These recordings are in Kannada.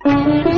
ಆತ್ಮ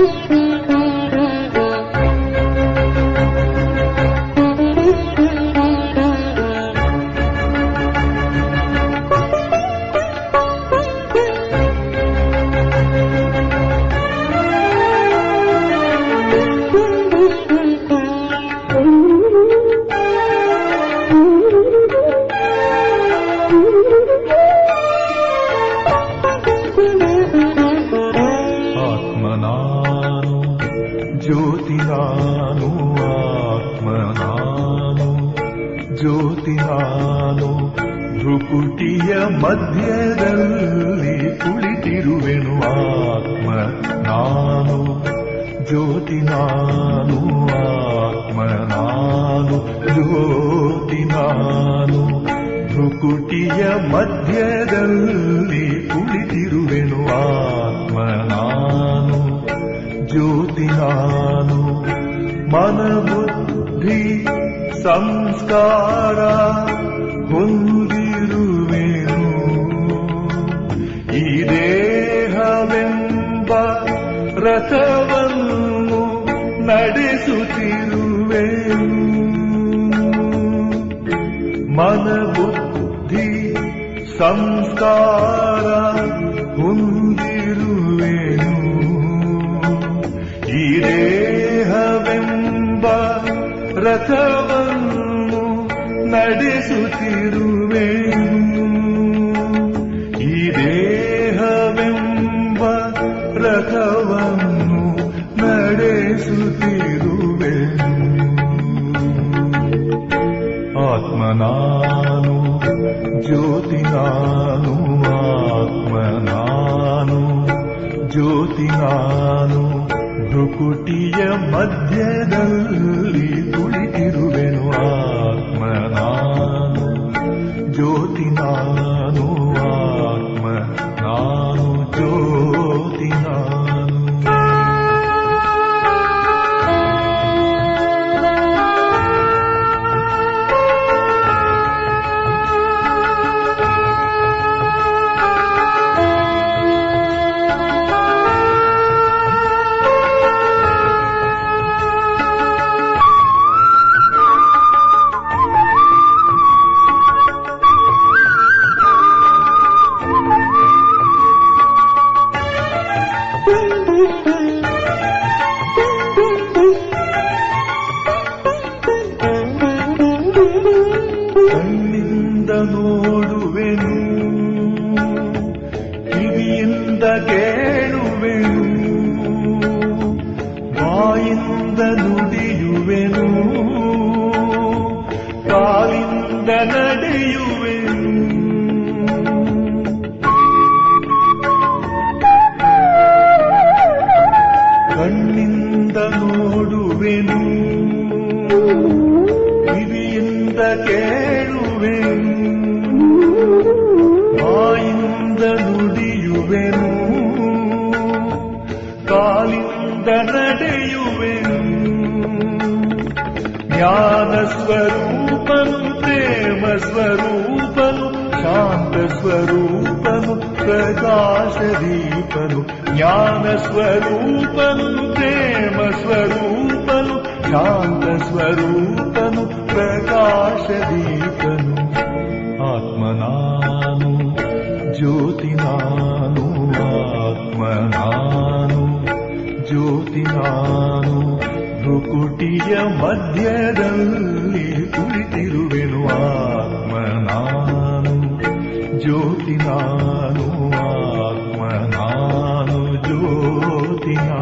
ಭ್ರುಕುಟಿಯ ಮಧ್ಯದಲ್ಲಿ ಕುಳಿತಿರುವೆನು ಆತ್ಮ ನಾನು, ಜ್ಯೋತಿ ನಾನು, ಮನಬುದ್ಧಿ, ಸಂಸ್ಕಾರ ಹೊಂದಿರುವೆನು. ಈ ದೇಹವೆಂಬ ರಥವನ್ನು ನಡೆಸುತ್ತಿರುವೆನು. ಮನಬುದ್ಧಿ ಸಂಸ್ಕಾರ ಹೊಂದಿರುವೆನು. ಈ ದೇಹವೆಂಬ ರಥವನ್ನು ನಡೆಸುತ್ತಿರುವೆನು. ಈ ದೇಹವೆಂಬ ರಥವನ್ನು ನಡೆಸುತ್ತಿರುವೆನು. ಆತ್ಮ ನಾನು ಜ್ಯೋತಿ ನಾನು ಆತ್ಮ ನಾನು ಜ್ಯೋತಿ ನಾನು ಭ್ರುಕುಟಿಯ ಮಧ್ಯದಲ್ಲಿ ಕುಳಿತಿರುವೆನು. ಆತ್ಮ ನಾನು ಜ್ಯೋತಿ ನಾನು Thank you. ಸ್ವರೂಪನು ಪ್ರಕಾಶ ದೀಪನು ಆತ್ಮ ನಾನು ಜ್ಯೋತಿ ನಾನು ಆತ್ಮ ನಾನು ಜ್ಯೋತಿ ನಾನು ಭ್ರುಕುಟಿಯ ಮಧ್ಯದಲ್ಲಿ ಕುಳಿತಿರುವೆನು ಆತ್ಮ ज्ञानु ज्योतिनानु आत्मनानु ज्योतिना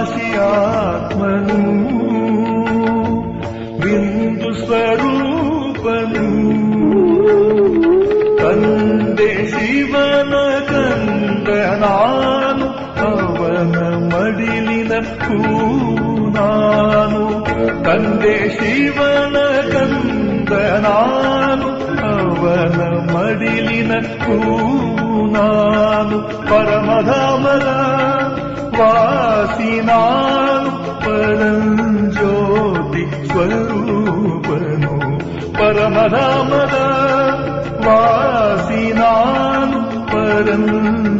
ಅವಿನಾಶಿ ಆತ್ಮನು ಬಿಂದು ಸ್ವರೂಪನು ತಂದೆ ಶಿವನ ಕಂದ ನಾನು ಅವನ ಮಡಿಲಿನ ಹೂ ನಾನು ತಂದೆ ಶಿವನ ಕಂದ ನಾನು ಅವನ ಮಡಿಲಿನ ಹೂ ನಾನು ಪರಮಧಾಮದ सिना पर ज्योति स्वरूपनु परम रामदासिनानुपरं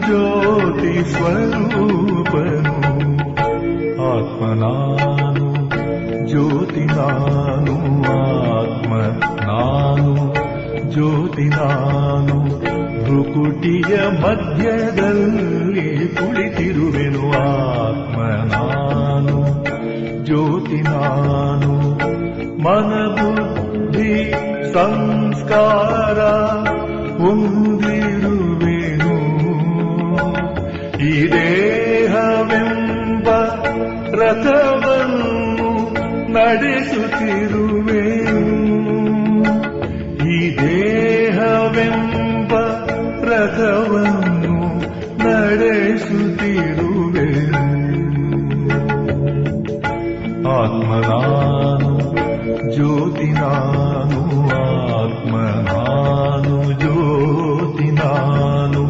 ज्योति स्वरूपनु आत्मनानु ज्योतिनानु आत्मना ज्योतिनानु ಭ್ರುಕುಟಿಯ ಮಧ್ಯದಲ್ಲಿ ಕುಳಿತಿರುವೆನು ಆತ್ಮ ನಾನು ಜ್ಯೋತಿ ನಾನು. ಮನಬುದ್ಧಿ ಸಂಸ್ಕಾರ ಹೊಂದಿರುವೆನು. ಈ ದೇಹವೆಂಬ ರಥವನ್ನು ನಡೆಸುತ್ತಿರುವೆನು ಆತ್ಮ ನಾನು ಜ್ಯೋತಿ ನಾನು ಆತ್ಮ ನಾನು ಜ್ಯೋತಿ ನಾನು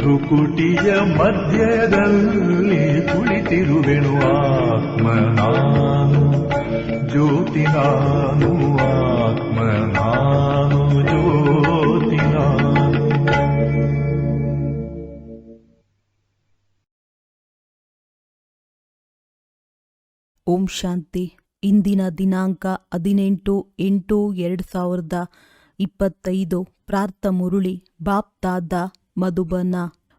ತ್ರುಕುಟಿಯ ಮಧ್ಯದಲ್ಲಿ ಕುಳಿತಿರುವೆನು ಆತ್ಮ ನಾನು ಜ್ಯೋತಿ ನಾನು ಆತ್ಮ ನಾನು ಜ್ಯೋತಿ ನಾನು ಓಂ ಶಾಂತಿ ಇಂದಿನ ದಿನಾಂಕ ಹದಿನೆಂಟು ಎಂಟು ಎರಡು ಸಾವಿರದ ಇಪ್ಪತ್ತೈದು. ಪ್ರಾರ್ಥ ಮುರುಳಿ ಬಾಪ್ತಾದ ಮಧುಬನ.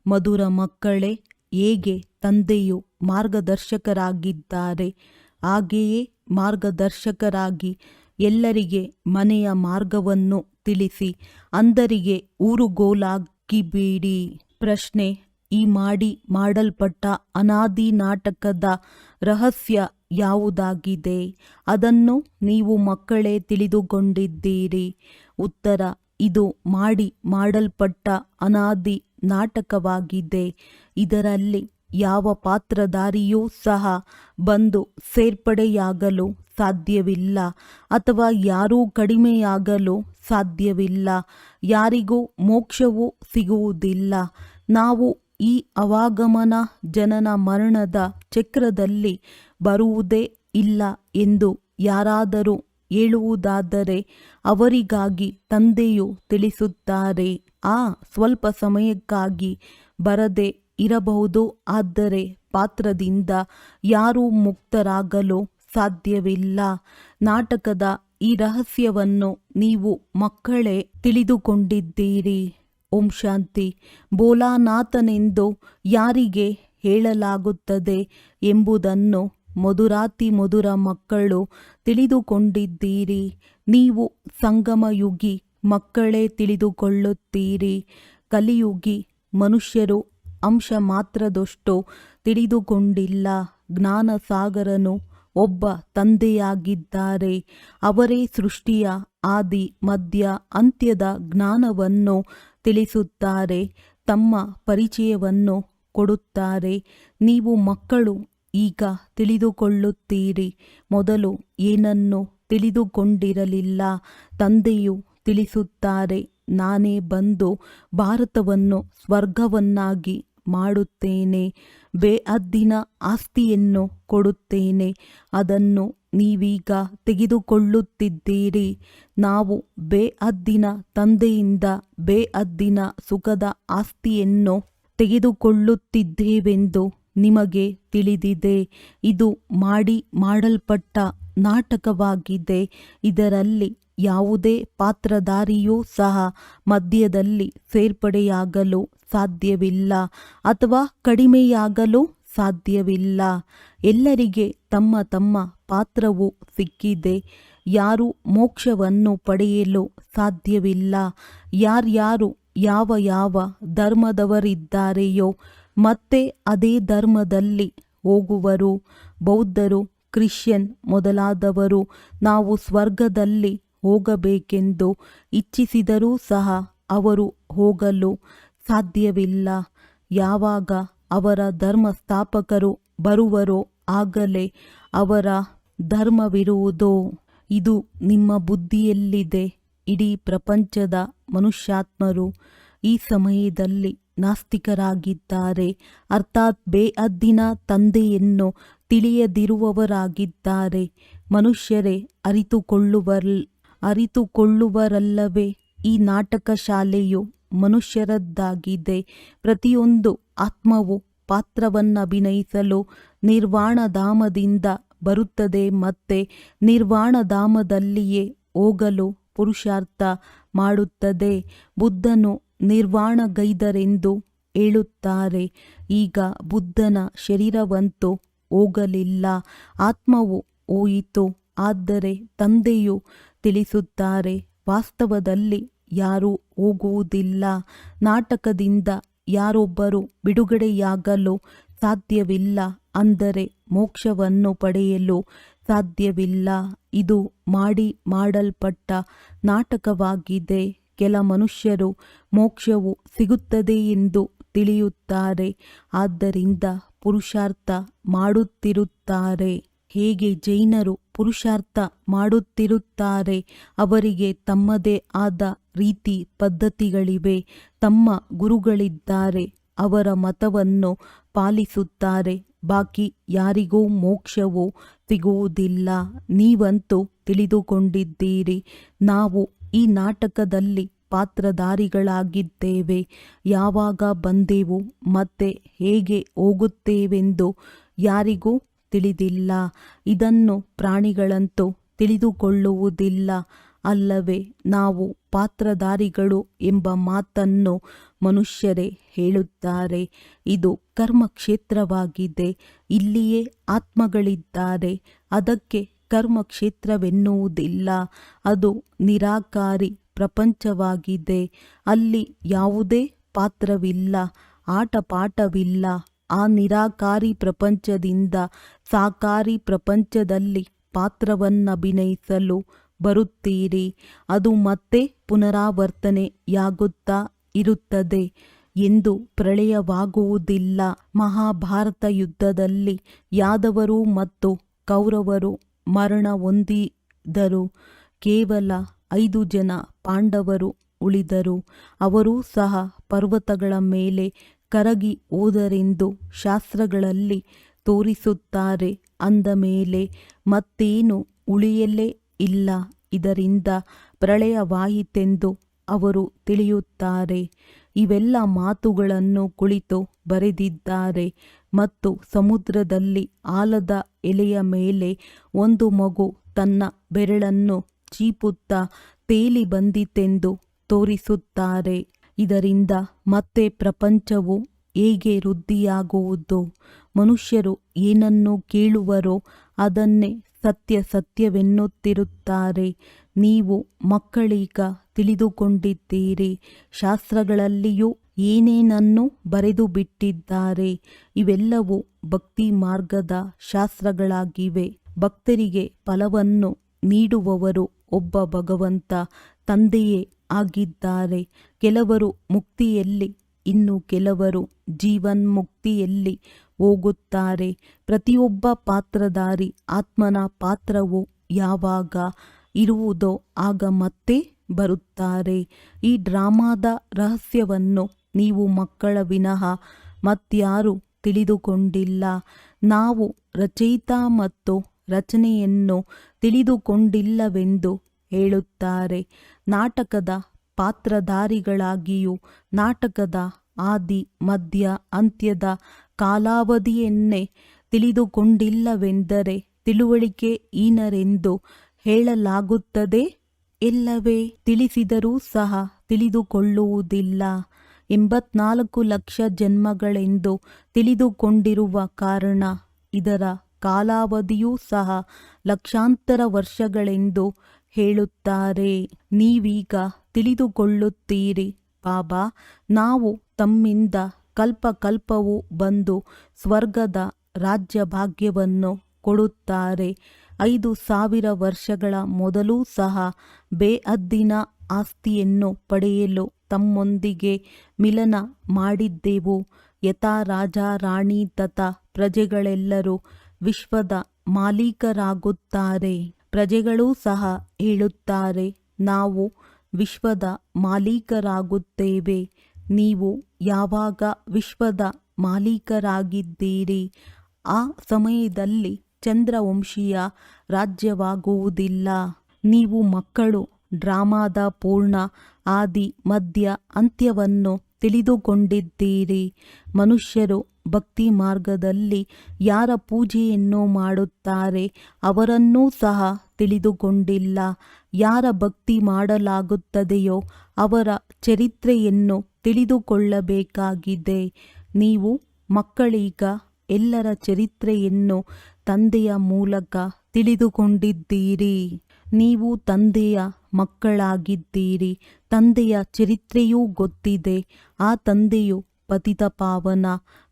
ಮಧುರ ಮಕ್ಕಳೇ, ಹೇಗೆ ತಂದೆಯು ಮಾರ್ಗದರ್ಶಕರಾಗಿದ್ದಾರೆ? ಹಾಗೆಯೇ ಮಾರ್ಗದರ್ಶಕರಾಗಿ ಎಲ್ಲರಿಗೆ ಮನೆಯ ಮಾರ್ಗವನ್ನು ತಿಳಿಸಿ ಅಂದರಿಗೆ ಊರುಗೋಲಾಗಿಬೇಡಿ. ಪ್ರಶ್ನೆ ಈ ಮಾಡಿ ಮಾಡಲ್ಪಟ್ಟ ಅನಾದಿ ನಾಟಕದ ರಹಸ್ಯ ಯಾವುದಾಗಿದೆ? ಅದನ್ನು ನೀವು ಮಕ್ಕಳೇ ತಿಳಿದುಕೊಂಡಿದ್ದೀರಿ. ಉತ್ತರ, ಇದು ಮಾಡಿ ಮಾಡಲ್ಪಟ್ಟ ಅನಾದಿ ನಾಟಕವಾಗಿದೆ. ಇದರಲ್ಲಿ ಯಾವ ಪಾತ್ರಧಾರಿಯೂ ಸಹ ಬಂದು ಸೇರ್ಪಡೆಯಾಗಲು ಸಾಧ್ಯವಿಲ್ಲ ಅಥವಾ ಯಾರೂ ಕಡಿಮೆಯಾಗಲು ಸಾಧ್ಯವಿಲ್ಲ. ಯಾರಿಗೂ ಮೋಕ್ಷವೂ ಸಿಗುವುದಿಲ್ಲ. ನಾವು ಈ ಅವಾಗಮನ ಜನನ ಮರಣದ ಚಕ್ರದಲ್ಲಿ ಬರುವುದೇ ಇಲ್ಲ ಎಂದು ಯಾರಾದರೂ ಹೇಳುವುದಾದರೆ ಅವರಿಗಾಗಿ ತಂದೆಯು ತಿಳಿಸುತ್ತಾರೆ. ಆ ಸ್ವಲ್ಪ ಸಮಯಕ್ಕಾಗಿ ಬರದೆ ಇರಬಹುದು, ಆದರೆ ಪಾತ್ರದಿಂದ ಯಾರೂ ಮುಕ್ತರಾಗಲು ಸಾಧ್ಯವಿಲ್ಲ. ನಾಟಕದ ಈ ರಹಸ್ಯವನ್ನು ನೀವು ಮಕ್ಕಳೇ ತಿಳಿದುಕೊಂಡಿದ್ದೀರಿ. ಓಂ ಶಾಂತಿ. ಬೋಲಾನಾಥನೆಂದು ಯಾರಿಗೆ ಹೇಳಲಾಗುತ್ತದೆ ಎಂಬುದನ್ನು ಮಧುರಾತಿ ಮಧುರ ಮಕ್ಕಳು ತಿಳಿದುಕೊಂಡಿದ್ದೀರಿ. ನೀವು ಸಂಗಮಯುಗಿ ಮಕ್ಕಳೇ ತಿಳಿದುಕೊಳ್ಳುತ್ತೀರಿ. ಕಲಿಯುಗಿ ಮನುಷ್ಯರು ಅಂಶ ಮಾತ್ರದಷ್ಟು ತಿಳಿದುಕೊಂಡಿಲ್ಲ. ಜ್ಞಾನಸಾಗರನು ಒಬ್ಬ ತಂದೆಯಾಗಿದ್ದಾರೆ. ಅವರೇ ಸೃಷ್ಟಿಯ ಆದಿ ಮಧ್ಯ ಅಂತ್ಯದ ಜ್ಞಾನವನ್ನು ತಿಳಿಸುತ್ತಾರೆ, ತಮ್ಮ ಪರಿಚಯವನ್ನು ಕೊಡುತ್ತಾರೆ. ನೀವು ಮಕ್ಕಳು ಈಗ ತಿಳಿದುಕೊಳ್ಳುತ್ತೀರಿ. ಮೊದಲು ಏನನ್ನು ತಿಳಿದುಕೊಂಡಿರಲಿಲ್ಲ. ತಂದೆಯು ತಿಳಿಸುತ್ತಾರೆ, ನಾನೇ ಬಂದು ಭಾರತವನ್ನು ಸ್ವರ್ಗವನ್ನಾಗಿ ಮಾಡುತ್ತೇನೆ. ಬೇಅದ್ದಿನ ಆಸ್ತಿಯನ್ನು ಕೊಡುತ್ತೇನೆ. ಅದನ್ನು ನೀವೀಗ ತೆಗೆದುಕೊಳ್ಳುತ್ತಿದ್ದೀರಿ. ನಾವು ಬೇಅದ್ದಿನ ತಂದೆಯಿಂದ ಬೇಅದ್ದಿನ ಸುಖದ ಆಸ್ತಿಯನ್ನು ತೆಗೆದುಕೊಳ್ಳುತ್ತಿದ್ದೇವೆಂದು ನಿಮಗೆ ತಿಳಿದಿದೆ. ಇದು ಮಾಡಿ ಮಾಡಲ್ಪಟ್ಟ ನಾಟಕವಾಗಿದೆ. ಇದರಲ್ಲಿ ಯಾವುದೇ ಪಾತ್ರಧಾರಿಯೂ ಸಹ ಮಧ್ಯದಲ್ಲಿ ಸೇರ್ಪಡೆಯಾಗಲು ಸಾಧ್ಯವಿಲ್ಲ ಅಥವಾ ಕಡಿಮೆಯಾಗಲು ಸಾಧ್ಯವಿಲ್ಲ. ಎಲ್ಲರಿಗೆ ತಮ್ಮ ತಮ್ಮ ಪಾತ್ರವು ಸಿಕ್ಕಿದೆ. ಯಾರು ಮೋಕ್ಷವನ್ನು ಪಡೆಯಲು ಸಾಧ್ಯವಿಲ್ಲ. ಯಾರ್ಯಾರು ಯಾವ ಯಾವ ಧರ್ಮದವರಿದ್ದಾರೆಯೋ ಮತ್ತೆ ಅದೇ ಧರ್ಮದಲ್ಲಿ ಹೋಗುವರು. ಬೌದ್ಧರು, ಕ್ರಿಶ್ಚಿಯನ್ ಮೊದಲಾದವರು ನಾವು ಸ್ವರ್ಗದಲ್ಲಿ ಹೋಗಬೇಕೆಂದು ಇಚ್ಛಿಸಿದರೂ ಸಹ ಅವರು ಹೋಗಲು ಸಾಧ್ಯವಿಲ್ಲ. ಯಾವಾಗ ಅವರ ಧರ್ಮ ಸ್ಥಾಪಕರು ಬರುವರೋ ಆಗಲೇ ಅವರ ಧರ್ಮವಿರುವುದೋ? ಇದು ನಿಮ್ಮ ಬುದ್ಧಿಯಲ್ಲಿದೆ. ಇಡೀ ಪ್ರಪಂಚದ ಮನುಷ್ಯಾತ್ಮರು ಈ ಸಮಯದಲ್ಲಿ ನಾಸ್ತಿಕರಾಗಿದ್ದಾರೆ. ಅರ್ಥಾತ್ ಬೇಅದ್ದಿನ ತಂದೆಯನ್ನು ತಿಳಿಯದಿರುವವರಾಗಿದ್ದಾರೆ. ಮನುಷ್ಯರೇ, ಅರಿತುಕೊಳ್ಳುವರ್, ಅರಿತುಕೊಳ್ಳುವರಲ್ಲವೇ ಈ ನಾಟಕ ಶಾಲೆಯು ಮನುಷ್ಯರದ್ದಾಗಿದೆ. ಪ್ರತಿಯೊಂದು ಆತ್ಮವು ಪಾತ್ರವನ್ನಭಿನಯಿಸಲು ನಿರ್ವಾಣಧಾಮದಿಂದ ಬರುತ್ತದೆ ಮತ್ತೆ ನಿರ್ವಾಣಧಾಮದಲ್ಲಿಯೇ ಹೋಗಲು ಪುರುಷಾರ್ಥ ಮಾಡುತ್ತದೆ. ಬುದ್ಧನು ನಿರ್ವಾಣಗೈದರೆಂದು ಹೇಳುತ್ತಾರೆ. ಈಗ ಬುದ್ಧನ ಶರೀರವಂತೂ ಹೋಗಲಿಲ್ಲ. ಆತ್ಮವು ಹೋಯಿತು. ಆದರೆ ತಂದೆಯು ತಿಳಿಸುತ್ತಾರೆ. ವಾಸ್ತವದಲ್ಲಿ ಯಾರೂ ಹೋಗುವುದಿಲ್ಲ. ನಾಟಕದಿಂದ ಯಾರೊಬ್ಬರು ಬಿಡುಗಡೆಯಾಗಲು ಸಾಧ್ಯವಿಲ್ಲ ಅಂದರೆ ಮೋಕ್ಷವನ್ನು ಪಡೆಯಲು ಸಾಧ್ಯವಿಲ್ಲ. ಇದು ಮಾಡಿ ಮಾಡಲ್ಪಟ್ಟ ನಾಟಕವಾಗಿದೆ. ಕೆಲ ಮನುಷ್ಯರು ಮೋಕ್ಷವು ಸಿಗುತ್ತದೆ ಎಂದು ತಿಳಿಯುತ್ತಾರೆ. ಆದ್ದರಿಂದ ಪುರುಷಾರ್ಥ ಮಾಡುತ್ತಿರುತ್ತಾರೆ. ಹೇಗೆ ಜೈನರು ಪುರುಷಾರ್ಥ ಮಾಡುತ್ತಿರುತ್ತಾರೆ ಅವರಿಗೆ ತಮ್ಮದೇ ಆದ ರೀತಿ ಪದ್ಧತಿಗಳಿವೆ. ತಮ್ಮ ಗುರುಗಳಿದ್ದಾರೆ, ಅವರ ಮತವನ್ನು ಪಾಲಿಸುತ್ತಾರೆ. ಬಾಕಿ ಯಾರಿಗೂ ಮೋಕ್ಷವು ಸಿಗುವುದಿಲ್ಲ. ನೀವಂತೂ ತಿಳಿದುಕೊಂಡಿದ್ದೀರಿ. ನಾವು ಈ ನಾಟಕದಲ್ಲಿ ಪಾತ್ರಧಾರಿಗಳಾಗಿದ್ದೇವೆ. ಯಾವಾಗ ಬಂದೆವು, ಮತ್ತೆ ಹೇಗೆ ಹೋಗುತ್ತೇವೆಂದು ಯಾರಿಗೂ ತಿಳಿದಿಲ್ಲ. ಇದನ್ನು ಪ್ರಾಣಿಗಳಂತೂ ತಿಳಿದುಕೊಳ್ಳುವುದಿಲ್ಲ. ಅಲ್ಲವೇ ನಾವು ಪಾತ್ರಧಾರಿಗಳು ಎಂಬ ಮಾತನ್ನು ಮನುಷ್ಯರೇ ಹೇಳುತ್ತಾರೆ. ಇದು ಕರ್ಮಕ್ಷೇತ್ರವಾಗಿದೆ. ಇಲ್ಲಿಯೇ ಆತ್ಮಗಳಿದ್ದಾರೆ. ಅದಕ್ಕೆ ಕರ್ಮಕ್ಷೇತ್ರವೆನ್ನುವುದಿಲ್ಲ. ಅದು ನಿರಾಕಾರಿ ಪ್ರಪಂಚವಾಗಿದೆ. ಅಲ್ಲಿ ಯಾವುದೇ ಪಾತ್ರವಿಲ್ಲ, ಆಟಪಾಠವಿಲ್ಲ. ಆ ನಿರಾಕಾರಿ ಪ್ರಪಂಚದಿಂದ ಸಾಕಾರಿ ಪ್ರಪಂಚದಲ್ಲಿ ಪಾತ್ರವನ್ನಭಿನಯಿಸಲು ಬರುತ್ತೀರಿ? ಅದು ಮತ್ತೆ ಪುನರಾವರ್ತನೆಯಾಗುತ್ತಾ ಇರುತ್ತದೆ ಎಂದು ಪ್ರಳಯವಾಗುವುದಿಲ್ಲ. ಮಹಾಭಾರತ ಯುದ್ಧದಲ್ಲಿ ಯಾದವರು ಮತ್ತು ಕೌರವರು ಮರಣ ಹೊಂದಿದರು. ಕೇವಲ ಐದು ಜನ ಪಾಂಡವರು ಉಳಿದರು. ಅವರೂ ಸಹ ಪರ್ವತಗಳ ಮೇಲೆ ಕರಗಿ ಹೋದರೆಂದು ಶಾಸ್ತ್ರಗಳಲ್ಲಿ ತೋರಿಸುತ್ತಾರೆ. ಅಂದ ಮೇಲೆ ಮತ್ತೇನು ಉಳಿಯಲೇ ಇಲ್ಲ, ಇದರಿಂದ ಪ್ರಳಯವಾಯಿತೆಂದು ಅವರು ತಿಳಿಯುತ್ತಾರೆ. ಇವೆಲ್ಲ ಮಾತುಗಳನ್ನು ಕುಳಿತು ಬರೆದಿದ್ದಾರೆ ಮತ್ತು ಸಮುದ್ರದಲ್ಲಿ ಆಲದ ಎಲೆಯ ಮೇಲೆ ಒಂದು ಮಗು ತನ್ನ ಬೆರಳನ್ನು ಚೀಪುತ್ತಾ ತೇಲಿ ಬಂದಿತೆಂದು ತೋರಿಸುತ್ತಾರೆ. ಇದರಿಂದ ಮತ್ತೆ ಪ್ರಪಂಚವು ಹೇಗೆ ವೃದ್ಧಿಯಾಗುವುದು? ಮನುಷ್ಯರು ಏನನ್ನು ಕೇಳುವರೋ ಅದನ್ನೇ ಸತ್ಯ ಸತ್ಯವೆನ್ನುತ್ತಿರುತ್ತಾರೆ. ನೀವು ಮಕ್ಕಳೀಗ ತಿಳಿದುಕೊಂಡಿದ್ದೀರಿ. ಶಾಸ್ತ್ರಗಳಲ್ಲಿಯೂ ಏನೇನನ್ನು ಬರೆದು ಬಿಟ್ಟಿದ್ದಾರೆ ಇವೆಲ್ಲವೂ ಭಕ್ತಿ ಮಾರ್ಗದ ಶಾಸ್ತ್ರಗಳಾಗಿವೆ. ಭಕ್ತರಿಗೆ ಫಲವನ್ನು ನೀಡುವವರು ಒಬ್ಬ ಭಗವಂತ ತಂದೆಯೇ ಆಗಿದ್ದಾರೆ. ಕೆಲವರು ಮುಕ್ತಿಯಲ್ಲಿ, ಇನ್ನು ಕೆಲವರು ಜೀವನ್ಮುಕ್ತಿಯಲ್ಲಿ ಹೋಗುತ್ತಾರೆ. ಪ್ರತಿಯೊಬ್ಬ ಪಾತ್ರಧಾರಿ ಆತ್ಮನ ಪಾತ್ರವು ಯಾವಾಗ ಇರುವುದೋ ಆಗ ಮತ್ತೆ ಬರುತ್ತಾರೆ. ಈ ಡ್ರಾಮಾದ ರಹಸ್ಯವನ್ನು ನೀವು ಮಕ್ಕಳ ವಿನಃ ಮತ್ಯಾರು ತಿಳಿದುಕೊಂಡಿಲ್ಲ. ನಾವು ರಚಯಿತ ಮತ್ತು ರಚನೆಯನ್ನು ತಿಳಿದುಕೊಂಡಿಲ್ಲವೆಂದು ಹೇಳುತ್ತಾರೆ. ನಾಟಕದ ಪಾತ್ರಧಾರಿಗಳಾಗಿಯೂ ನಾಟಕದ ಆದಿ, ಮಧ್ಯ, ಅಂತ್ಯದ ಕಾಲಾವಧಿಯನ್ನೇ ತಿಳಿದುಕೊಂಡಿಲ್ಲವೆಂದರೆ ತಿಳುವಳಿಕೆ ಈನರೆಂದು ಹೇಳಲಾಗುತ್ತದೆ. ಎಲ್ಲವೇ ತಿಳಿಸಿದರೂ ಸಹ ತಿಳಿದುಕೊಳ್ಳುವುದಿಲ್ಲ. ಎಂಬತ್ನಾಲ್ಕು ಲಕ್ಷ ಜನ್ಮಗಳೆಂದು ತಿಳಿದುಕೊಂಡಿರುವ ಕಾರಣ ಇದರ ಕಾಲಾವಧಿಯೂ ಸಹ ಲಕ್ಷಾಂತರ ವರ್ಷಗಳೆಂದು ಹೇಳುತ್ತಾರೆ. ನೀವೀಗ ತಿಳಿದುಕೊಳ್ಳುತ್ತೀರಿ. ಬಾಬಾ, ನಾವು ತಮ್ಮಿಂದ ಕಲ್ಪ ಕಲ್ಪವೂ ಬಂದು ಸ್ವರ್ಗದ ರಾಜ್ಯ ಭಾಗ್ಯವನ್ನು ಕೊಡುತ್ತಾರೆ. ಐದು ಸಾವಿರ ವರ್ಷಗಳ ಮೊದಲೂ ಸಹ ಬೇಅದ್ದಿನ ಆಸ್ತಿಯನ್ನು ಪಡೆಯಲು ತಮ್ಮೊಂದಿಗೆ ಮಿಲನ ಮಾಡಿದ್ದೆವು. ಯಥಾ ರಾಜ, ರಾಣಿ ತಥಾ ಪ್ರಜೆಗಳೆಲ್ಲರೂ ವಿಶ್ವದ ಮಾಲೀಕರಾಗುತ್ತಾರೆ. ಪ್ರಜೆಗಳೂ ಸಹ ಹೇಳುತ್ತಾರೆ, ನಾವು ವಿಶ್ವದ ಮಾಲೀಕರಾಗುತ್ತೇವೆ. ನೀವು ಯಾವಾಗ ವಿಶ್ವದ ಮಾಲೀಕರಾಗಿದ್ದೀರಿ? ಆ ಸಮಯದಲ್ಲಿ ಚಂದ್ರವಂಶೀಯ ರಾಜ್ಯವಾಗುವುದಿಲ್ಲ. ನೀವು ಮಕ್ಕಳು, ಡ್ರಾಮಾದ ಪೂರ್ಣ, ಆದಿ, ಮಧ್ಯ, ಅಂತ್ಯವನ್ನು ತಿಳಿದುಕೊಂಡಿದ್ದೀರಿ. ಮನುಷ್ಯರು ಭಕ್ತಿ ಮಾರ್ಗದಲ್ಲಿ ಯಾರ ಪೂಜೆಯನ್ನು ಮಾಡುತ್ತಾರೆ, ಅವರನ್ನೂ ಸಹ ತಿಳಿದುಕೊಂಡಿಲ್ಲ. ಯಾರ ಭಕ್ತಿ ಮಾಡಲಾಗುತ್ತದೆಯೋ ಅವರ ಚರಿತ್ರೆಯನ್ನು ತಿಳಿದುಕೊಳ್ಳಬೇಕಾಗಿದೆ. ನೀವು ಮಕ್ಕಳೀಗ ಎಲ್ಲರ ಚರಿತ್ರೆಯನ್ನು ತಂದೆಯ ಮೂಲಕ ತಿಳಿದುಕೊಂಡಿದ್ದೀರಿ. ನೀವು ತಂದೆಯ ಮಕ್ಕಳಾಗಿದ್ದೀರಿ. ತಂದೆಯ ಚರಿತ್ರೆಯೂ ಗೊತ್ತಿದೆ. ಆ ತಂದೆಯು ಪತಿತ ಪಾವನ,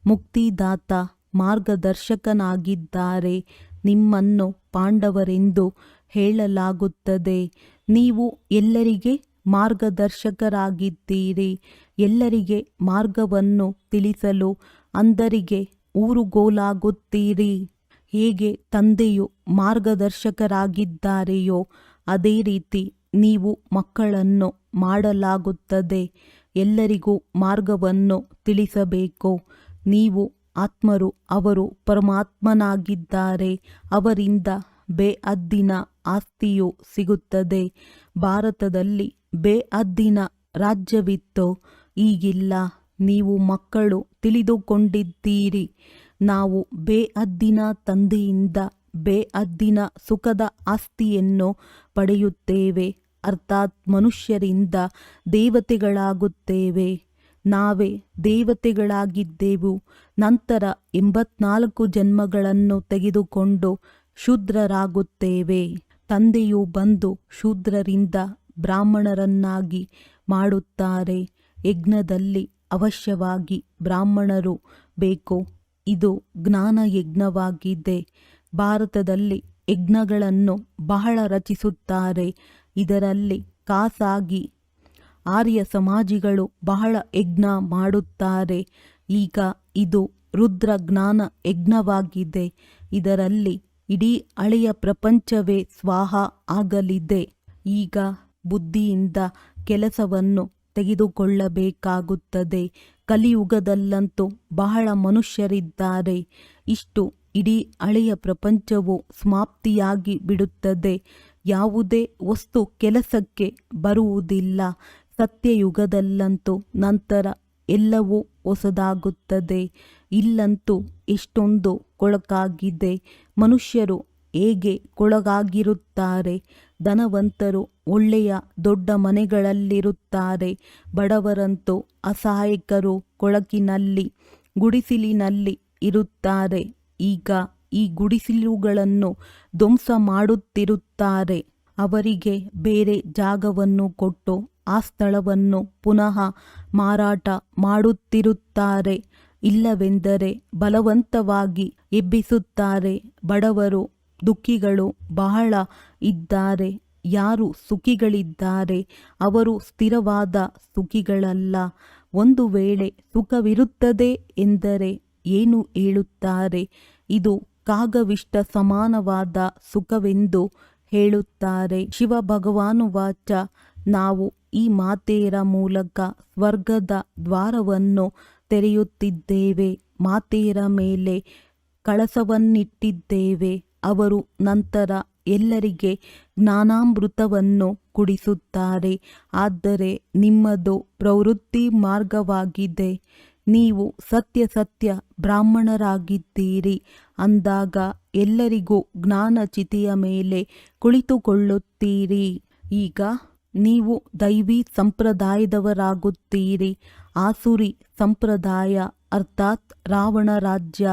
ಮುಕ್ತಿದಾತ, ಮಾರ್ಗದರ್ಶಕನಾಗಿದ್ದಾರೆ. ನಿಮ್ಮನ್ನು ಪಾಂಡವರೆಂದು ಹೇಳಲಾಗುತ್ತದೆ. ನೀವು ಎಲ್ಲರಿಗೆ ಮಾರ್ಗದರ್ಶಕರಾಗಿದ್ದೀರಿ. ಎಲ್ಲರಿಗೆ ಮಾರ್ಗವನ್ನು ತಿಳಿಸಲು ಅಂದರಿಗೆ ಊರುಗೋಲಾಗುತ್ತೀರಿ. ಹೇಗೆ ತಂದೆಯು ಮಾರ್ಗದರ್ಶಕರಾಗಿದ್ದಾರೆಯೋ, ಅದೇ ರೀತಿ ನೀವು ಮಕ್ಕಳನ್ನು ಮಾಡಲಾಗುತ್ತದೆ. ಎಲ್ಲರಿಗೂ ಮಾರ್ಗವನ್ನು ತಿಳಿಸಬೇಕು. ನೀವು ಆತ್ಮರು, ಅವರು ಪರಮಾತ್ಮನಾಗಿದ್ದಾರೆ. ಅವರಿಂದ ಬೇಅದ್ದಿನ ಆಸ್ತಿಯು ಸಿಗುತ್ತದೆ. ಭಾರತದಲ್ಲಿ ಬೇಅದ್ದಿನ ರಾಜ್ಯವಿತ್ತೋ, ಈಗಿಲ್ಲ ನೀವು ಮಕ್ಕಳು ತಿಳಿದುಕೊಂಡಿದ್ದೀರಿ. ನಾವು ಬೇಅದ್ದಿನ ತಂದೆಯಿಂದ ಬೇಅದ್ದಿನ ಸುಖದ ಆಸ್ತಿಯನ್ನು ಪಡೆಯುತ್ತೇವೆ, ಅರ್ಥಾತ್ ಮನುಷ್ಯರಿಂದ ದೇವತೆಗಳಾಗುತ್ತೇವೆ. ನಾವೇ ದೇವತೆಗಳಾಗಿದ್ದೆವು. ನಂತರ ಎಂಬತ್ನಾಲ್ಕು ಜನ್ಮಗಳನ್ನು ತೆಗೆದುಕೊಂಡು ಶೂದ್ರರಾಗುತ್ತೇವೆ. ತಂದೆಯು ಬಂದು ಶೂದ್ರರಿಂದ ಬ್ರಾಹ್ಮಣರನ್ನಾಗಿ ಮಾಡುತ್ತಾರೆ. ಯಜ್ಞದಲ್ಲಿ ಅವಶ್ಯವಾಗಿ ಬ್ರಾಹ್ಮಣರು ಬೇಕು? ಇದು ಜ್ಞಾನ ಯಜ್ಞವಾಗಿದೆ. ಭಾರತದಲ್ಲಿ ಯಜ್ಞಗಳನ್ನು ಬಹಳ ರಚಿಸುತ್ತಾರೆ. ಇದರಲ್ಲಿ ಖಾಸಾಗಿ ಆರ್ಯ ಸಮಾಜಿಗಳು ಬಹಳ ಯಜ್ಞ ಮಾಡುತ್ತಾರೆ. ಈಗ ಇದು ರುದ್ರ ಜ್ಞಾನ ಯಜ್ಞವಾಗಿದೆ. ಇದರಲ್ಲಿ ಇಡೀ ಹಳೆಯ ಪ್ರಪಂಚವೇ ಸ್ವಾಹ ಆಗಲಿದೆ. ಈಗ ಬುದ್ಧಿಯಿಂದ ಕೆಲಸವನ್ನು ತೆಗೆದುಕೊಳ್ಳಬೇಕಾಗುತ್ತದೆ. ಕಲಿಯುಗದಲ್ಲಂತೂ ಬಹಳ ಮನುಷ್ಯರಿದ್ದಾರೆ. ಇಷ್ಟು ಇಡೀ ಹಳೆಯ ಪ್ರಪಂಚವು ಸಮಾಪ್ತಿಯಾಗಿ ಬಿಡುತ್ತದೆ. ಯಾವುದೇ ವಸ್ತು ಕೆಲಸಕ್ಕೆ ಬರುವುದಿಲ್ಲ. ಸತ್ಯಯುಗದಲ್ಲಂತೂ ನಂತರ ಎಲ್ಲವೂ ಹೊಸದಾಗುತ್ತದೆ. ಇಲ್ಲಂತೂ ಎಷ್ಟೊಂದು ಕೊಳಕಾಗಿದೆ. ಮನುಷ್ಯರು ಹೇಗೆ ಕೊಳಗಾಗಿರುತ್ತಾರೆ? ಧನವಂತರು ಒಳ್ಳೆಯ ದೊಡ್ಡ ಮನೆಗಳಲ್ಲಿರುತ್ತಾರೆ. ಬಡವರಂತೂ ಅಸಹಾಯಕರು ಕೊಳಕಿನಲ್ಲಿ, ಗುಡಿಸಿಲಿನಲ್ಲಿ ಇರುತ್ತಾರೆ. ಈಗ ಈ ಗುಡಿಸಿಲುಗಳನ್ನು ಧ್ವಂಸ ಮಾಡುತ್ತಿರುತ್ತಾರೆ. ಅವರಿಗೆ ಬೇರೆ ಜಾಗವನ್ನು ಕೊಟ್ಟು ಆ ಸ್ಥಳವನ್ನು ಪುನಃ ಮಾರಾಟ ಮಾಡುತ್ತಿರುತ್ತಾರೆ. ಇಲ್ಲವೆಂದರೆ ಬಲವಂತವಾಗಿ ಎಬ್ಬಿಸುತ್ತಾರೆ. ಬಡವರು ದುಃಖಿಗಳು ಬಹಳ ಇದ್ದಾರೆ. ಯಾರು ಸುಖಿಗಳಿದ್ದಾರೆ? ಅವರು ಸ್ಥಿರವಾದ ಸುಖಿಗಳಲ್ಲ. ಒಂದು ವೇಳೆ ಸುಖವಿರುತ್ತದೆ ಎಂದರೆ ಏನು ಹೇಳುತ್ತಾರೆ? ಇದು ಕಾಗವಿಷ್ಟ ಸಮಾನವಾದ ಸುಖವೆಂದು ಹೇಳುತ್ತಾರೆ. ಶಿವ ಭಗವಾನುವಾಚ ನಾವು ಈ ಮಾತೆಯರ ಮೂಲಕ ಸ್ವರ್ಗದ ದ್ವಾರವನ್ನು ತೆರೆಯುತ್ತಿದ್ದೇವೆ. ಮಾತೆಯರ ಮೇಲೆ ಕಳಸವನ್ನಿಟ್ಟಿದ್ದೇವೆ. ಅವರು ನಂತರ ಎಲ್ಲರಿಗೆ ಜ್ಞಾನಾಮೃತವನ್ನು ಕುಡಿಸುತ್ತಾರೆ. ಆದರೆ ನಿಮ್ಮದು ಪ್ರವೃತ್ತಿ ಮಾರ್ಗವಾಗಿದೆ. ನೀವು ಸತ್ಯ ಸತ್ಯ ಬ್ರಾಹ್ಮಣರಾಗಿದ್ದೀರಿ. ಅಂದಾಗ ಎಲ್ಲರಿಗೂ ಜ್ಞಾನ ಚಿತಿಯ ಮೇಲೆ ಕುಳಿತುಕೊಳ್ಳುತ್ತೀರಿ. ಈಗ ನೀವು ದೈವಿ ಸಂಪ್ರದಾಯದವರಾಗುತ್ತೀರಿ. ಆಸುರಿ ಸಂಪ್ರದಾಯ, ಅರ್ಥಾತ್ ರಾವಣ ರಾಜ್ಯ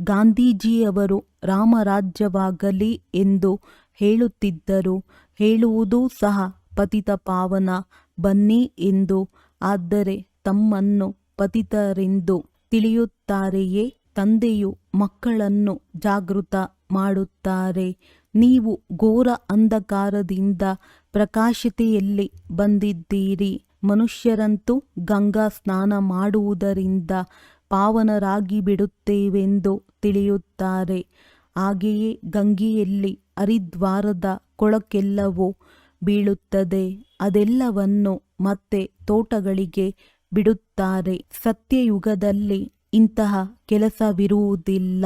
ಗಾಂಧೀಜಿಯವರು ರಾಮರಾಜ್ಯವಾಗಲಿ ಎಂದು ಹೇಳುತ್ತಿದ್ದರು. ಹೇಳುವುದೂ ಸಹ ಪತಿತ ಪಾವನ ಬನ್ನಿ ಎಂದು. ಆದರೆ ತಮ್ಮನ್ನು ಪತಿತರೆಂದು ತಿಳಿಯುತ್ತಾರೆಯೇ? ತಂದೆಯು ಮಕ್ಕಳನ್ನು ಜಾಗೃತ ಮಾಡುತ್ತಾರೆ. ನೀವು ಘೋರ ಅಂಧಕಾರದಿಂದ ಪ್ರಕಾಶತೆಯಲ್ಲಿ ಬಂದಿದ್ದೀರಿ. ಮನುಷ್ಯರಂತೂ ಗಂಗಾ ಸ್ನಾನ ಮಾಡುವುದರಿಂದ ಪಾವನರಾಗಿ ಬಿಡುತ್ತೇವೆಂದು ತಿಳಿಯುತ್ತಾರೆ. ಹಾಗೆಯೇ ಗಂಗೆಯಲ್ಲಿ ಹರಿದ್ವಾರದ ಕೊಳಕೆಲ್ಲವೂ ಬೀಳುತ್ತದೆ. ಅದೆಲ್ಲವನ್ನು ಮತ್ತೆ ತೋಟಗಳಿಗೆ ಬಿಡುತ್ತಾರೆ. ಸತ್ಯಯುಗದಲ್ಲಿ ಇಂತಹ ಕೆಲಸವಿರುವುದಿಲ್ಲ.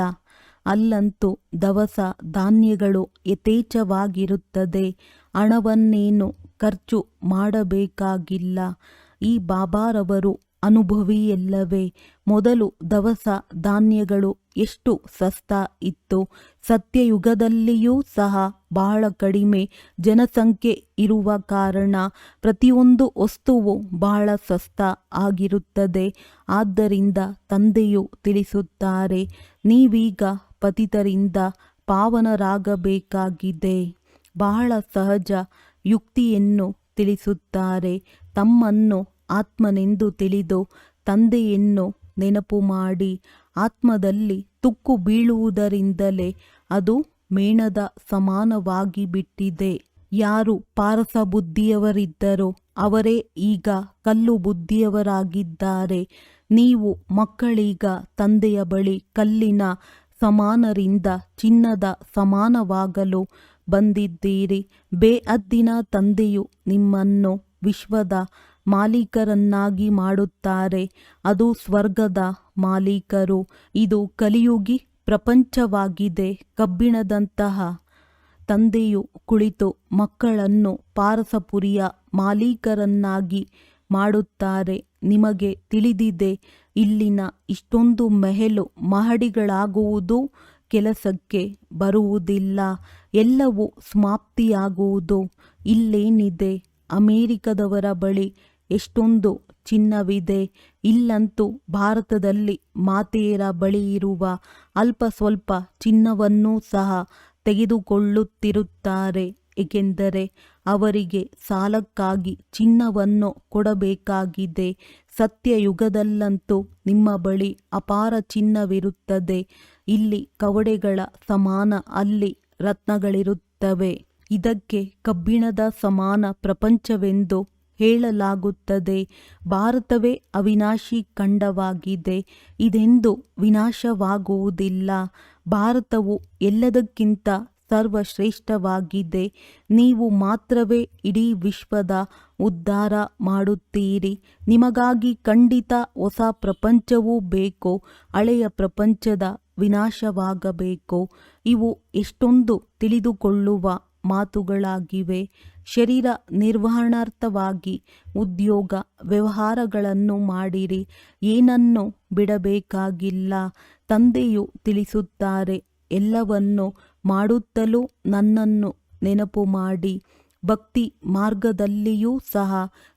ಅಲ್ಲಂತೂ ದವಸ ಧಾನ್ಯಗಳು ಯಥೇಚ್ಛವಾಗಿರುತ್ತದೆ. ಹಣವನ್ನೇನು ಖರ್ಚು ಮಾಡಬೇಕಾಗಿಲ್ಲ. ಈ ಬಾಬಾರವರು ಅನುಭವಿಯಲ್ಲವೇ ಮೊದಲು ದವಸ ಧಾನ್ಯಗಳು ಎಷ್ಟು ಸಸ್ತ ಇತ್ತು. ಸತ್ಯಯುಗದಲ್ಲಿಯೂ ಸಹ ಬಹಳ ಕಡಿಮೆ ಜನಸಂಖ್ಯೆ ಇರುವ ಕಾರಣ ಪ್ರತಿಯೊಂದು ವಸ್ತುವು ಬಹಳ ಸಸ್ತ ಆಗಿರುತ್ತದೆ. ಆದ್ದರಿಂದ ತಂದೆಯು ತಿಳಿಸುತ್ತಾರೆ, ನೀವೀಗ ಪತಿತರಿಂದ ಪಾವನರಾಗಬೇಕಾಗಿದೆ. ಬಹಳ ಸಹಜ ಯುಕ್ತಿಯನ್ನು ತಿಳಿಸುತ್ತಾರೆ. ತಮ್ಮನ್ನು ಆತ್ಮನೆಂದು ತಿಳಿದು ತಂದೆಯನ್ನು ನೆನಪು ಮಾಡಿ ಆತ್ಮದಲ್ಲಿ ತುಕ್ಕು ಬೀಳುವುದರಿಂದಲೇ ಅದು ಮೇಣದ ಸಮಾನವಾಗಿ ಬಿಟ್ಟಿದೆ. ಯಾರು ಪಾರಸ ಬುದ್ಧಿಯವರಿದ್ದರೋ ಅವರೇ ಈಗ ಕಲ್ಲು ಬುದ್ಧಿಯವರಾಗಿದ್ದಾರೆ. ನೀವು ಮಕ್ಕಳೀಗ ತಂದೆಯ ಬಳಿ ಕಲ್ಲಿನ ಸಮಾನರಿಂದ ಚಿನ್ನದ ಸಮಾನವಾಗಲು ಬಂದಿದ್ದೀರಿ. ಬೇಅದ್ದಿನ ತಂದೆಯು ನಿಮ್ಮನ್ನು ವಿಶ್ವದ ಮಾಲೀಕರನ್ನಾಗಿ ಮಾಡುತ್ತಾರೆ. ಅದು ಸ್ವರ್ಗದ ಮಾಲೀಕರು. ಇದು ಕಲಿಯುಗಿ ಪ್ರಪಂಚವಾಗಿದೆ. ಕಬ್ಬಿಣದಂತಹ ತಂದೆಯು ಕುಳಿತು ಮಕ್ಕಳನ್ನು ಪಾರಸಪುರಿಯ ಮಾಲೀಕರನ್ನಾಗಿ ಮಾಡುತ್ತಾರೆ. ನಿಮಗೆ ತಿಳಿದಿದೆ, ಇಲ್ಲಿನ ಇಷ್ಟೊಂದು ಮೆಹಲು ಮಹಡಿಗಳಾಗುವುದು ಕೆಲಸಕ್ಕೆ ಬರುವುದಿಲ್ಲ. ಎಲ್ಲವೂ ಸಮಾಪ್ತಿಯಾಗುವುದು. ಇಲ್ಲೇನಿದೆ, ಅಮೇರಿಕದವರ ಬಳಿ ಎಷ್ಟೊಂದು ಚಿನ್ನವಿದೆ. ಇಲ್ಲಂತೂ ಭಾರತದಲ್ಲಿ ಮಾತೆಯರ ಬಳಿ ಇರುವ ಅಲ್ಪ ಸ್ವಲ್ಪ ಚಿನ್ನವನ್ನೂ ಸಹ ತೆಗೆದುಕೊಳ್ಳುತ್ತಿರುತ್ತಾರೆ. ಏಕೆಂದರೆ ಅವರಿಗೆ ಸಾಲಕ್ಕಾಗಿ ಚಿನ್ನವನ್ನು ಕೊಡಬೇಕಾಗಿದೆ. ಸತ್ಯಯುಗದಲ್ಲಂತೂ ನಿಮ್ಮ ಬಳಿ ಅಪಾರ ಚಿನ್ನವಿರುತ್ತದೆ. ಇಲ್ಲಿ ಕವಡೆಗಳ ಸಮಾನ, ಅಲ್ಲಿ ರತ್ನಗಳಿರುತ್ತವೆ. ಇದಕ್ಕೆ ಕಬ್ಬಿಣದ ಸಮಾನ ಪ್ರಪಂಚವೆಂದು ಹೇಳಲಾಗುತ್ತದೆ. ಭಾರತವೇ ಅವಿನಾಶಿ ಖಂಡವಾಗಿದೆ. ಇದೆಂದು ವಿನಾಶವಾಗುವುದಿಲ್ಲ. ಭಾರತವು ಎಲ್ಲದಕ್ಕಿಂತ ಸರ್ವಶ್ರೇಷ್ಠವಾಗಿದೆ. ನೀವು ಮಾತ್ರವೇ ಇಡೀ ವಿಶ್ವದ ಉದ್ಧಾರ ಮಾಡುತ್ತೀರಿ. ನಿಮಗಾಗಿ ಖಂಡಿತ ಹೊಸ ಪ್ರಪಂಚವೂ ಬೇಕು. ಹಳೆಯ ಪ್ರಪಂಚದ ವಿನಾಶವಾಗಬೇಕು. ಇವು ಎಷ್ಟೊಂದು ತಿಳಿದುಕೊಳ್ಳುವ ಮಾತುಗಳಾಗಿವೆ. ಶರೀರ ನಿರ್ವಹಣಾರ್ಥವಾಗಿ ಉದ್ಯೋಗ ವ್ಯವಹಾರಗಳನ್ನು ಮಾಡಿರಿ. ಏನನ್ನು ಬಿಡಬೇಕಾಗಿಲ್ಲ. ತಂದೆಯು ತಿಳಿಸುತ್ತಾರೆ, ಎಲ್ಲವನ್ನು ಮಾಡುತ್ತಲೂ ನನ್ನನ್ನು ನೆನಪು ಮಾಡಿ. ಭಕ್ತಿ ಮಾರ್ಗದಲ್ಲಿಯೂ ಸಹ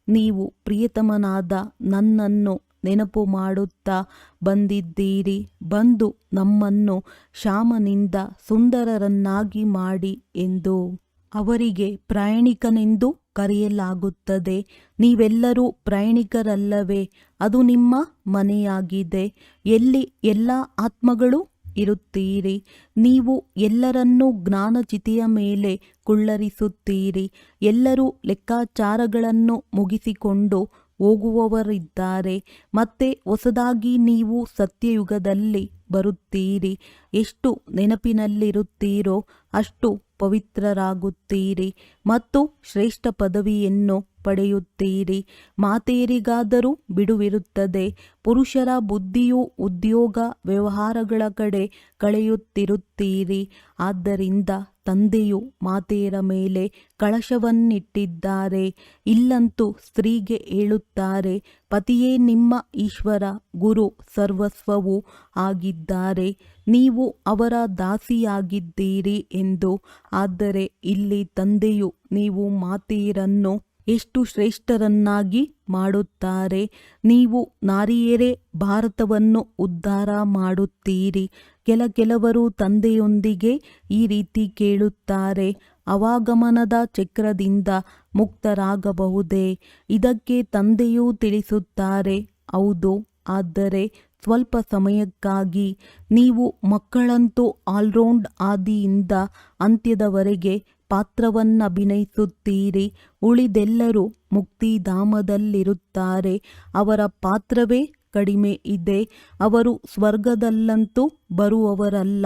ನೀವು ಪ್ರಿಯತಮನಾದ ನನ್ನನ್ನು ನೆನಪು ಮಾಡುತ್ತಾ ಬಂದಿದ್ದೀರಿ. ಬಂದು ನಮ್ಮನ್ನು ಶ್ಯಾಮನಿಂದ ಸುಂದರರನ್ನಾಗಿ ಮಾಡಿ ಎಂದು. ಅವರಿಗೆ ಪ್ರಯಾಣಿಕನೆಂದು ಕರೆಯಲಾಗುತ್ತದೆ. ನೀವೆಲ್ಲರೂ ಪ್ರಯಾಣಿಕರಲ್ಲವೇ? ಅದು ನಿಮ್ಮ ಮನೆಯಾಗಿದೆ. ಎಲ್ಲಿ ಎಲ್ಲ ಆತ್ಮಗಳು ಇರುತ್ತೀರಿ? ನೀವು ಎಲ್ಲರನ್ನೂ ಜ್ಞಾನಚಿತಿಯ ಮೇಲೆ ಕುಳ್ಳರಿಸುತ್ತೀರಿ. ಎಲ್ಲರೂ ಲೆಕ್ಕಾಚಾರಗಳನ್ನು ಮುಗಿಸಿಕೊಂಡು ಹೋಗುವವರಿದ್ದಾರೆ. ಮತ್ತೆ ಹೊಸದಾಗಿ ನೀವು ಸತ್ಯಯುಗದಲ್ಲಿ ಬರುತ್ತೀರಿ? ಎಷ್ಟು ನೆನಪಿನಲ್ಲಿರುತ್ತೀರೋ ಅಷ್ಟು ಪವಿತ್ರರಾಗುತ್ತೀರಿ. ಮತ್ತು ಶ್ರೇಷ್ಠ ಪದವಿಯನ್ನು ಪಡೆಯುತ್ತೀರಿ. ಮಾತೇರಿಗಾದರೂ ಬಿಡುವಿರುತ್ತದೆ. ಪುರುಷರ ಬುದ್ಧಿಯು ಉದ್ಯೋಗ ವ್ಯವಹಾರಗಳ ಕಡೆ ಕಳೆಯುತ್ತಿರುತ್ತೀರಿ. ಆದ್ದರಿಂದ ತಂದೆಯು ಮಾತೆಯರ ಮೇಲೆ ಕಳಶವನ್ನಿಟ್ಟಿದ್ದಾರೆ. ಇಲ್ಲಂತೂ ಸ್ತ್ರೀಗೆ ಹೇಳುತ್ತಾರೆ, ಪತಿಯೇ, ನಿಮ್ಮ ಈಶ್ವರ ಗುರು ಸರ್ವಸ್ವವೂ ಆಗಿದ್ದಾರೆ. ನೀವು ಅವರ ದಾಸಿಯಾಗಿದ್ದೀರಿ ಎಂದು. ಆದರೆ ಇಲ್ಲಿ ತಂದೆಯು ನೀವು ಮಾತೆಯರನ್ನು ಎಷ್ಟು ಶ್ರೇಷ್ಠರನ್ನಾಗಿ ಮಾಡುತ್ತಾರೆ. ನೀವು ನಾರಿಯರೇ ಭಾರತವನ್ನು ಉದ್ಧಾರ ಮಾಡುತ್ತೀರಿ. ಕೆಲ ಕೆಲವರು ತಂದೆಯೊಂದಿಗೆ ಈ ರೀತಿ ಕೇಳುತ್ತಾರೆ, ಅವಾಗಮನದ ಚಕ್ರದಿಂದ ಮುಕ್ತರಾಗಬಹುದೇ? ಇದಕ್ಕೆ ತಂದೆಯೂ ತಿಳಿಸುತ್ತಾರೆ. ಹೌದು, ಆದರೆ ಸ್ವಲ್ಪ ಸಮಯಕ್ಕಾಗಿ. ನೀವು ಮಕ್ಕಳಂತೂ ಆಲ್ರೌಂಡ್ ಆದಿಯಿಂದ ಅಂತ್ಯದವರೆಗೆ ಪಾತ್ರವನ್ನಭಿನಯಿಸುತ್ತೀರಿ ಉಳಿದೆಲ್ಲರೂ ಮುಕ್ತಿಧಾಮದಲ್ಲಿರುತ್ತಾರೆ ಅವರ ಪಾತ್ರವೇ ಕಡಿಮೆ ಇದೆ. ಅವರು ಸ್ವರ್ಗದಲ್ಲಂತೂ ಬರುವವರಲ್ಲ.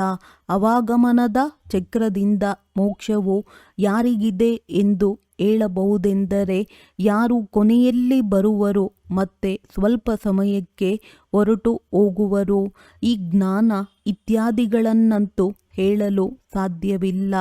ಅವಾಗಮನದ ಚಕ್ರದಿಂದ ಮೋಕ್ಷವು ಯಾರಿಗಿದೆ ಎಂದು ಹೇಳಬಹುದೆಂದರೆ, ಯಾರು ಕೊನೆಯಲ್ಲಿ ಬರುವರು ಮತ್ತೆ ಸ್ವಲ್ಪ ಸಮಯಕ್ಕೆ ಹೊರಟು ಹೋಗುವರು. ಈ ಜ್ಞಾನ ಇತ್ಯಾದಿಗಳನ್ನಂತೂ ಹೇಳಲು ಸಾಧ್ಯವಿಲ್ಲ.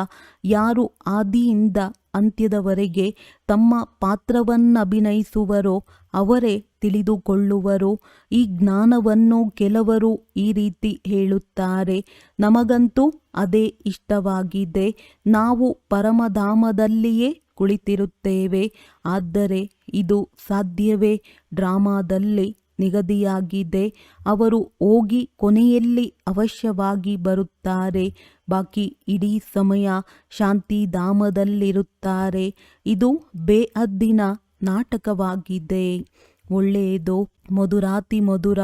ಯಾರು ಆದಿಯಿಂದ ಅಂತ್ಯದವರೆಗೆ ತಮ್ಮ ಪಾತ್ರವನ್ನಭಿನಯಿಸುವರೋ ಅವರೇ ತಿಳಿದುಕೊಳ್ಳುವರು. ಈ ಜ್ಞಾನವನ್ನು ಕೆಲವರು ಈ ರೀತಿ ಹೇಳುತ್ತಾರೆ, ನಮಗಂತೂ ಅದೇ ಇಷ್ಟವಾಗಿದೆ. ನಾವು ಪರಮಧಾಮದಲ್ಲಿಯೇ ಕುಳಿತಿರುತ್ತೇವೆ. ಆದರೆ ಇದು ಸಾಧ್ಯವೇ ಡ್ರಾಮಾದಲ್ಲಿ ನಿಗದಿಯಾಗಿದೆ. ಅವರು ಹೋಗಿ ಕೊನೆಯಲ್ಲಿ ಅವಶ್ಯವಾಗಿ ಬರುತ್ತಾರೆ. ಬಾಕಿ ಇಡೀ ಸಮಯ ಶಾಂತಿಧಾಮದಲ್ಲಿರುತ್ತಾರೆ. ಇದು ಬೇಹದ್ದಿನ ನಾಟಕವಾಗಿದೆ. ಒಳ್ಳೆಯದು. ಮಧುರಾತಿ ಮಧುರ.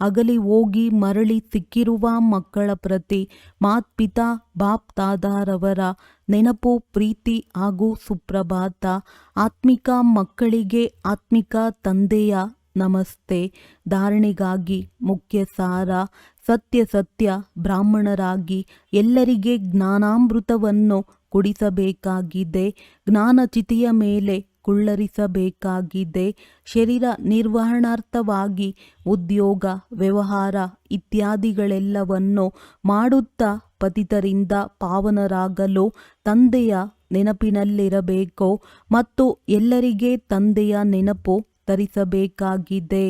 ಅಗಲಿ ಹೋಗಿ ಮರಳಿ ಸಿಕ್ಕಿರುವ ಮಕ್ಕಳ ಪ್ರತಿ ಮಾತ್ಪಿತಾ ಬಾಪ್ ತಾದಾರವರ ನೆನಪು, ಪ್ರೀತಿ ಹಾಗೂ ಸುಪ್ರಭಾತ. ಆತ್ಮಿಕ ಮಕ್ಕಳಿಗೆ ಆತ್ಮಿಕ ತಂದೆಯ ನಮಸ್ತೆ. ಧಾರಣೆಗಾಗಿ ಮುಖ್ಯ ಸಾರ ಸತ್ಯ ಸತ್ಯ, ಬ್ರಾಹ್ಮಣರಾಗಿ ಎಲ್ಲರಿಗೆ ಜ್ಞಾನಾಮೃತವನ್ನು ಕುಡಿಸಬೇಕಾಗಿದೆ. ಜ್ಞಾನಚಿತಿಯ ಮೇಲೆ ಕುಳ್ಳರಿಸಬೇಕಾಗಿದೆ. ಶರೀರ ನಿರ್ವಹಣಾರ್ಥವಾಗಿ ಉದ್ಯೋಗ, ವ್ಯವಹಾರ ಇತ್ಯಾದಿಗಳೆಲ್ಲವನ್ನು ಮಾಡುತ್ತಾ ಪತಿತರಿಂದ ಪಾವನರಾಗಲು ತಂದೆಯ ನೆನಪಿನಲ್ಲಿರಬೇಕು ಮತ್ತು ಎಲ್ಲರಿಗೆ ತಂದೆಯ ನೆನಪು ತರಿಸಬೇಕಾಗಿದೆ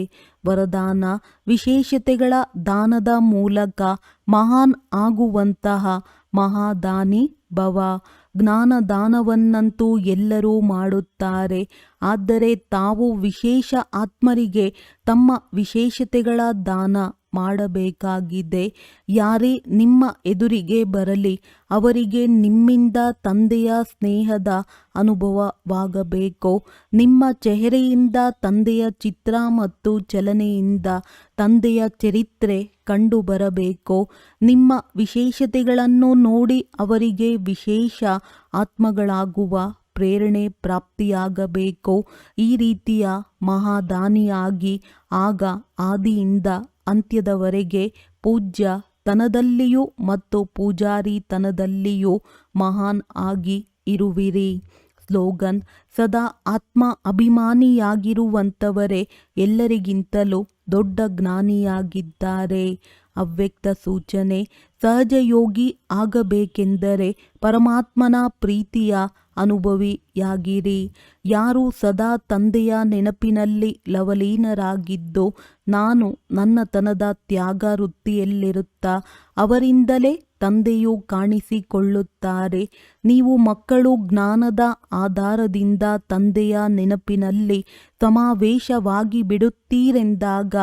ವರದಾನ ವಿಶೇಷತೆಗಳ ದಾನದ ಮೂಲಕ ಮಹಾನ್ ಆಗುವಂತಹ ಮಹಾದಾನಿ ಭವ. ಜ್ಞಾನದಾನವನ್ನಂತೂ ಎಲ್ಲರೂ ಮಾಡುತ್ತಾರೆ. ಆದರೆ ತಾವು ವಿಶೇಷ ಆತ್ಮರಿಗೆ ತಮ್ಮ ವಿಶೇಷತೆಗಳ ದಾನ ಮಾಡಬೇಕಾಗಿದೆ. ಯಾರೇ ನಿಮ್ಮ ಎದುರಿಗೆ ಬರಲಿ, ಅವರಿಗೆ ನಿಮ್ಮಿಂದ ತಂದೆಯ ಸ್ನೇಹದ ಅನುಭವವಾಗಬೇಕು. ನಿಮ್ಮ ಚೆಹರೆಯಿಂದ ತಂದೆಯ ಚಿತ್ರ ಮತ್ತು ಚಲನೆಯಿಂದ ತಂದೆಯ ಚರಿತ್ರೆ ಕಂಡು ಬರಬೇಕು ನಿಮ್ಮ ವಿಶೇಷತೆಗಳನ್ನು ನೋಡಿ ಅವರಿಗೆ ವಿಶೇಷ ಆತ್ಮಗಳಾಗುವ ಪ್ರೇರಣೆ ಪ್ರಾಪ್ತಿಯಾಗಬೇಕು. ಈ ರೀತಿಯ ಮಹಾದಾನಿಯಾಗಿ ಆಗ ಆದಿಯಿಂದ ಅಂತ್ಯದವರೆಗೆ ಪೂಜ್ಯ ತನದಲ್ಲಿಯೂ ಮತ್ತು ಪೂಜಾರಿ ತನದಲ್ಲಿಯೂ ಮಹಾನ್ ಆಗಿ ಇರುವಿರಿ. ಸ್ಲೋಗನ್, ಸದಾ ಆತ್ಮ ಅಭಿಮಾನಿಯಾಗಿರುವಂಥವರೇ ಎಲ್ಲರಿಗಿಂತಲೂ ದೊಡ್ಡ ಜ್ಞಾನಿಯಾಗಿದ್ದಾರೆ. ಅವ್ಯಕ್ತ ಸೂಚನೆ, ಸಹಜಯೋಗಿ ಆಗಬೇಕೆಂದರೆ ಪರಮಾತ್ಮನ ಪ್ರೀತಿಯ ಅನುಭವಿಯಾಗಿರಿ. ಯಾರು ಸದಾ ತಂದೆಯ ನೆನಪಿನಲ್ಲಿ ಲವಲೀನರಾಗಿದ್ದೋ ನಾನು ನನ್ನತನದ ತ್ಯಾಗ ವೃತ್ತಿಯಲ್ಲಿರುತ್ತಾ ಅವರಿಂದಲೇ ತಂದೆಯು ಕಾಣಿಸಿಕೊಳ್ಳುತ್ತಾರೆ. ನೀವು ಮಕ್ಕಳು ಜ್ಞಾನದ ಆಧಾರದಿಂದ ತಂದೆಯ ನೆನಪಿನಲ್ಲಿ ಸಮಾವೇಶವಾಗಿ ಬಿಡುತ್ತೀರೆಂದಾಗ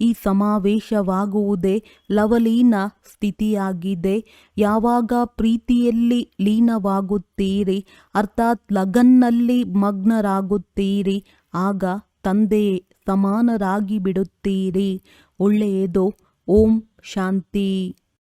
ಈ ಸಮಾವೇಶವಾಗುವುದೇ ಲವಲೀನ ಸ್ಥಿತಿಯಾಗಿದೆ. ಯಾವಾಗ ಪ್ರೀತಿಯಲ್ಲಿ ಲೀನವಾಗುತ್ತೀರಿ, ಅರ್ಥಾತ್ ಲಗನ್ನಲ್ಲಿ ಮಗ್ನರಾಗುತ್ತೀರಿ, ಆಗ ತಂದೆಯೇ ಸಮಾನರಾಗಿ ಬಿಡುತ್ತೀರಿ. ಒಳ್ಳೆಯದು. ಓಂ ಶಾಂತಿ.